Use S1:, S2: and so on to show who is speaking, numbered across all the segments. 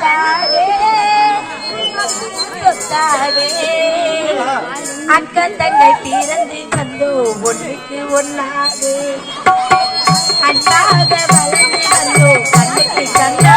S1: சுத்தாடே சுத்தாடே அக்கன் தங்கை பிறந்து வந்தோ ஒன்றுக்கு ஒன்னாடு அன்பாக வளர்ந்து வந்தோ கண்ணுக்கு கண்டா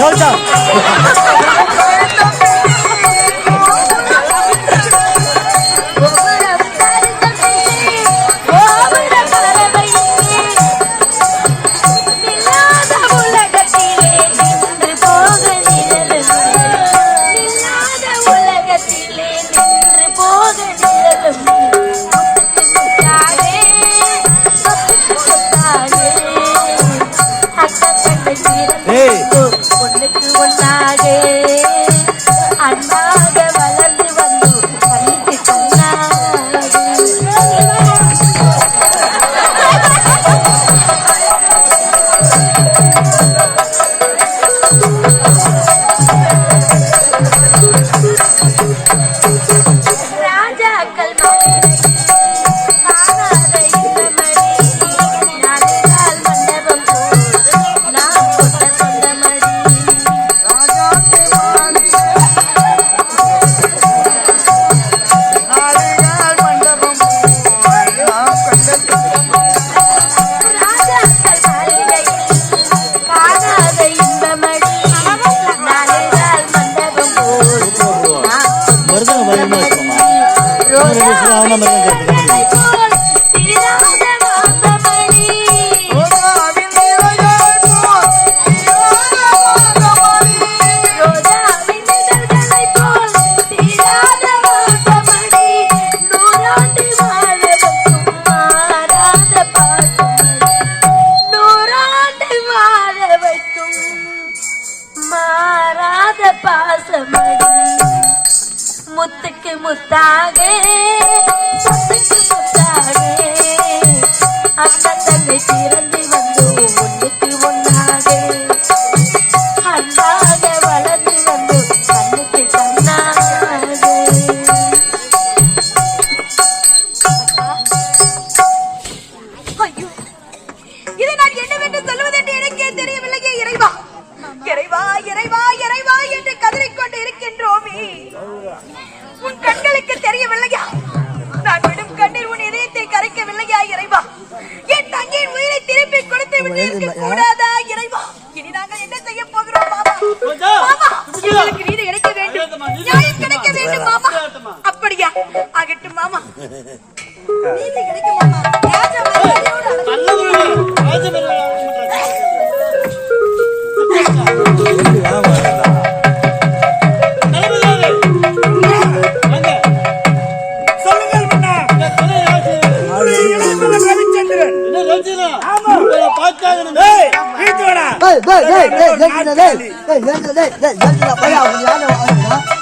S1: ஜோர்ஜா ராமநாமன் கேட்டுக்கணும் முத்தாக
S2: என்ன செய்ய போகிறோம் நீதி கிடைக்க வேண்டும். மாமா அப்படியா? ஆகட்டும் மாமா. நீதி மாமா.
S3: டேய் டேய் டேய் டேய் டேய் டேய் டேய் டேய் டேய் டேய் டேய் டேய்